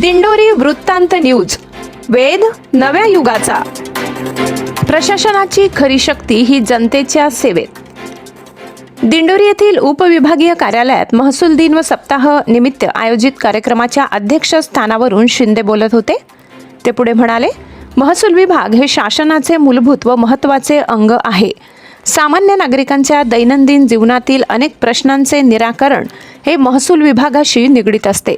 दिंडोरी वृत्तांत न्यूज. वेद नव्या युगाचा. प्रशासनाची खरी शक्ती ही जनतेच्या सेवेत. दिंडोरी येथील उपविभागीय कार्यालयात महसूल दिन व सप्ताह निमित्त आयोजित कार्यक्रमाच्या अध्यक्षस्थानावरून शिंदे बोलत होते. ते पुढे म्हणाले महसूल विभाग हे शासनाचे मूलभूत व महत्त्वाचे अंग आहे. सामान्य नागरिकांच्या दैनंदिन जीवनातील अनेक प्रश्नांचे निराकरण हे महसूल विभागाशी निगडीत असते.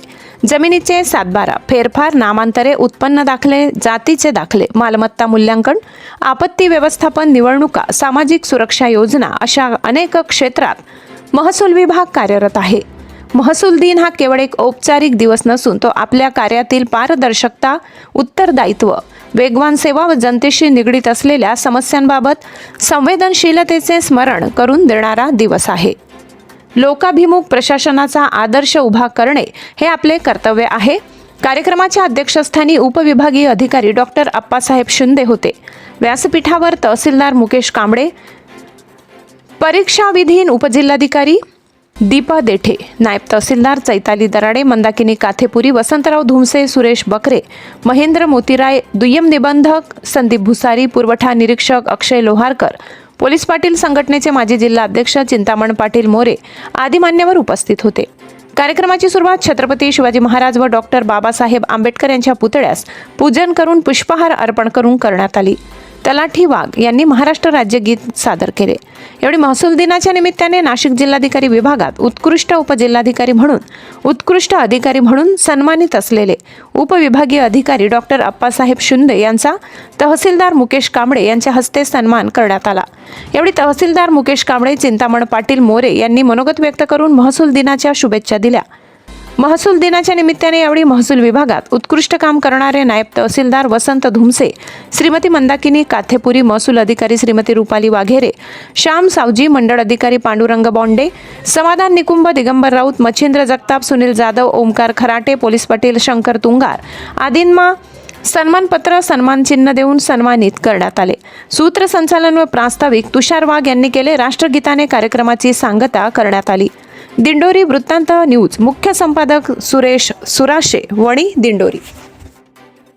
जमिनीचे सातबारा फेरफार नामांतरे उत्पन्न दाखले जातीचे दाखले मालमत्ता मूल्यांकन आपत्ती व्यवस्थापन निवडणुका सामाजिक सुरक्षा योजना अशा अनेक क्षेत्रात महसूल विभाग कार्यरत आहे. महसूल दिन हा केवळ एक औपचारिक दिवस नसून तो आपल्या कार्यातील पारदर्शकता उत्तरदायित्व वेगवान सेवा व जनतेशी निगडीत असलेल्या समस्यांबाबत संवेदनशीलतेचे स्मरण करून देणारा दिवस आहे. लोकाभिमुख प्रशासनाचा आदर्श उभा करणे हे आपले कर्तव्य आहे. कार्यक्रमाच्या अध्यक्षस्थानी उपविभागीय अधिकारी डॉक्टर अप्पासाहेब शिंदे होते. व्यासपीठावर तहसीलदार मुकेश कांबळे परीक्षाविधीन उपजिल्हाधिकारी दीपा देठे नायब तहसीलदार चैताली दराडे मंदाकिनी काथेपुरी वसंतराव धुमसे सुरेश बकरे महेंद्र मोतीराय दुय्यम निबंधक संदीप भुसारी पुरवठा निरीक्षक अक्षय लोहारकर पोलीस पाटील संघटनेचे माजी जिल्हा अध्यक्ष चिंतामण पाटील मोरे आदी मान्यवर उपस्थित होते. कार्यक्रमाची सुरुवात छत्रपती शिवाजी महाराज व डॉक्टर बाबासाहेब आंबेडकर यांच्या पुतळ्यास पूजन करून पुष्पहार अर्पण करून करण्यात आली. तलाठी वाघ यांनी महाराष्ट्र राज्य गीत सादर केले. एवढी महसूल दिनाच्या निमित्ताने नाशिक जिल्हाधिकारी विभागात उत्कृष्ट उपजिल्हाधिकारी म्हणून उत्कृष्ट अधिकारी म्हणून सन्मानित असलेले उपविभागीय अधिकारी डॉक्टर अप्पासाहेब शिंदे यांचा तहसीलदार मुकेश कांबळे यांच्या हस्ते सन्मान करण्यात आला. एवढी तहसीलदार मुकेश कांबळे चिंतामण पाटील मोरे यांनी मनोगत व्यक्त करून महसूल दिनाच्या शुभेच्छा दिल्या. महसूल दिनाच्या निमित्ताने यावेळी महसूल विभागात उत्कृष्ट काम करणारे नायब तहसीलदार वसंत धुमसे श्रीमती मंदाकिनी काथेपुरी महसूल अधिकारी श्रीमती रुपाली वाघेरे श्याम सावजी मंडळ अधिकारी पांडुरंग बॉन्डे समाधान निकुंभ दिगंबर राऊत मच्छिंद्र जगताप सुनील जाधव ओमकार खराटे पोलीस पाटील शंकर तुंगार आदींमा सन्मानपत्र सन्मानचिन्ह देऊन सन्मानित करण्यात आले. सूत्रसंचालन व प्रास्ताविक तुषार वाघ यांनी केले राष्ट्रगीताने कार्यक्रमाची सांगता करण्यात आली. दिंडोरी वृत्तांत न्यूज. मुख्य संपादक सुरेश सुराशे वणी दिंडोरी.